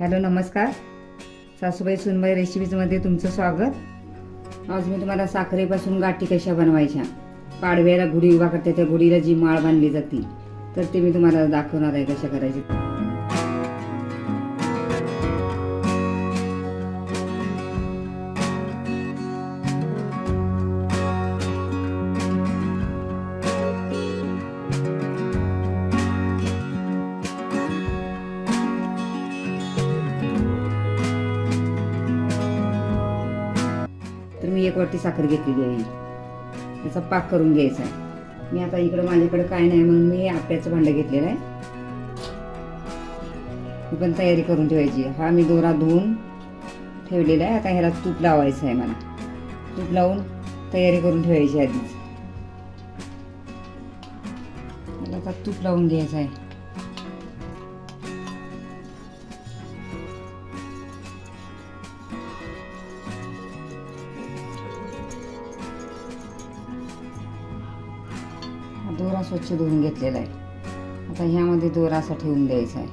Hello नमस्कार. सासूबाई सुनबाई रेसिपीजमध्ये तुमचं स्वागत. आज मी तुम्हाला साखरेपासून गाठी कशा बनवायच्या? पाडव्याला गुढी उभा करते त्या गुढीला जी माळ बांधली जाते तर ते मी तुम्हाला दाखवणार आहे कशा करायची. तर मी एक वाटी साखर घेतलेली आहे. त्याचा पाक करून घ्यायचा आहे. मी आता इकडं माझ्याकडे काय नाही म्हणून मी आप्याचं भांडं घेतलेलं आहे. ही पण तयारी करून ठेवायची हा मी दोरा धुवून ठेवलेला आहे. आता ह्याला तूप लावायचं आहे मला. तूप लावून तयारी करून ठेवायची आधीच. मला आता तूप लावून घ्यायचं आहे. दोरा स्वच्छ धुवून घेतलेला आहे. आता ह्यामध्ये दोरा असा ठेवून द्यायचा आहे.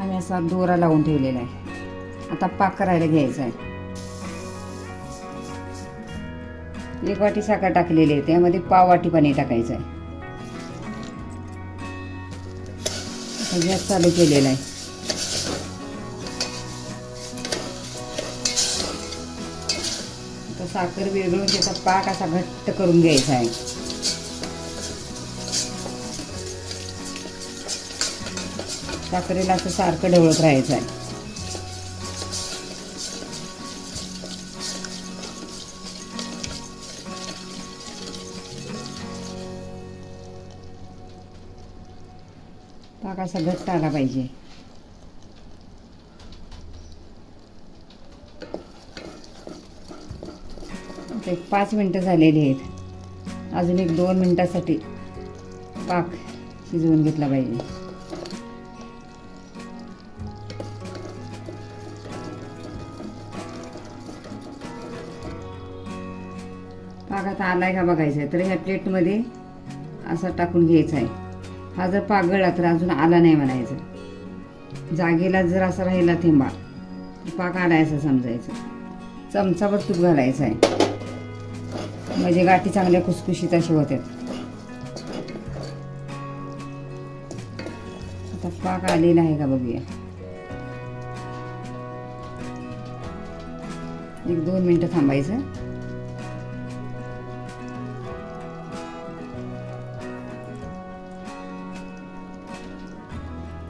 आणि असा दोरा लावून ठेवलेला आहे. आता पाक करायला घ्यायचा आहे. एक वाटी साखर टाकलेली आहे. त्यामध्ये पाव वाटी पाणी टाकायचं आहे. गॅस चालू केलेला आहे. साखर विरघळून त्याचा म्हणजे पाक असा घट्ट करून घ्यायचा आहे. साखरेला असं सारखं ढवळत राहायचं आहे. पाक असा घट्ट आला पाहिजे. आता एक पाच मिनटं झालेली आहेत. अजून एक दोन मिनटासाठी पाक शिजवून घेतला पाहिजे. पाक आता आला आहे का बघायचा आहे. तर ह्या प्लेटमध्ये असा टाकून घ्यायचा आहे. हा जर पाक गळला तर अजून आला नाही म्हणायचं. जागेला जर असा राहिला थेंबा तर पाक आहे असं समजायचं. चमचाभर तूप घालायचं आहे. म्हणजे गाठी चांगल्या खुसखुशीत अशी होतात आता पाक आलेला आहे का बघूया. एक दोन मिनिटं थांबायचं.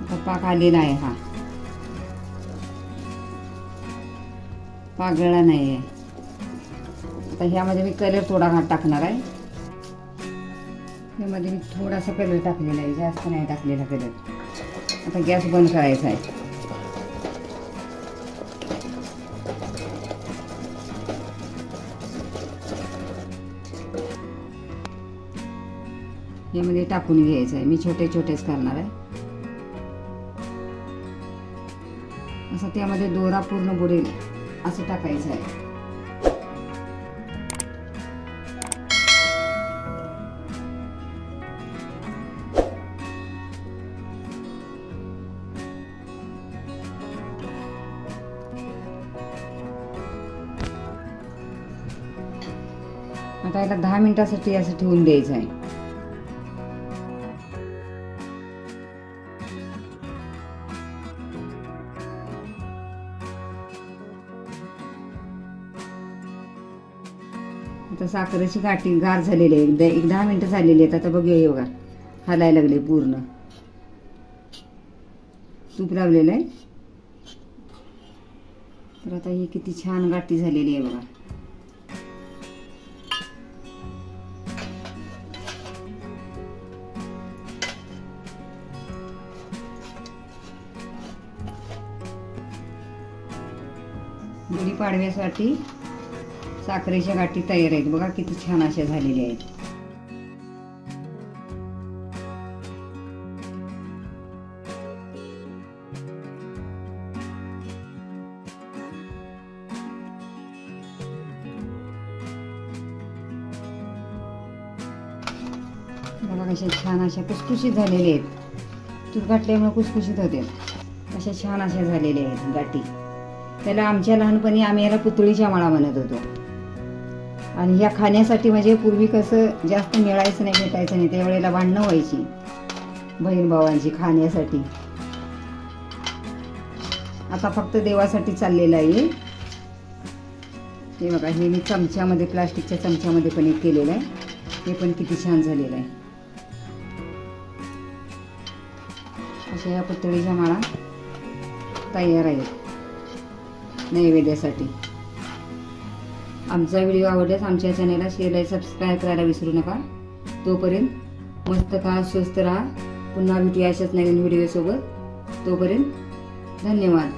आता पाक आलेला आहे हा. पागळा नाही आहे आता ह्यामध्ये मी कलर थोडा टाकणार आहे. ह्यामध्ये मी थोडासा कलर टाकलेला आहे जास्त नाही टाकलेला कलर. आता गॅस बंद करायचा आहे. यामध्ये टाकून घ्यायचं आहे. मी छोटे छोटेच करणार आहे. असं त्यामध्ये दोरा पूर्ण बुडेल असं टाकायचं आहे. आता याला दहा मिनिटासाठी असं ठेवून द्यायचं आहे. आता साखरेची गाठी गार झालेली आहे. एकदा एक दहा मिनटं झालेली आहेत. आता बघूया हे बघा. हलायला लागले पूर्ण. तूप लावलेलं आहे. तर आता ही किती छान गाठी झालेली आहे बघा. गुढीपाडव्यासाठी साखरेच्या गाठी तयार आहेत. बघा किती छान अशा झालेल्या आहेत. बघा कशा अशा छान अशा कुसकुशीत झालेले आहेत. तूप घातल्यामुळे कुसकुशीत होते अशा छान अशा झालेल्या आहेत गाठी. त्याला आमच्या लहानपणी आम्ही याला पुतळीच्या माळा म्हणत होतो. आणि ह्या खाण्यासाठी म्हणजे पूर्वी कसं जास्त मिळायचं नाही भेटायचं नाही त्यावेळेला भांडणं व्हायची. बहीण भावांची खाण्यासाठी. आता फक्त देवासाठी चाललेलं आहे. हे बघा हे मी चमच्यामध्ये प्लास्टिकच्या चमच्यामध्ये पण एक केलेलं आहे. हे पण किती छान झालेलं आहे. अशा या पुतळीच्या माळा तयार आहेत. नैवेद्यासाठी. आमचा व्हिडिओ आवडल्यास आमच्या चॅनलला शेअर सबस्क्राईब करायला विसरू नका. तोपर्यंत मस्त खा स्वस्त राहा. पुन्हा भेटूया अशाच नवीन व्हिडिओसोबत. तोपर्यंत धन्यवाद.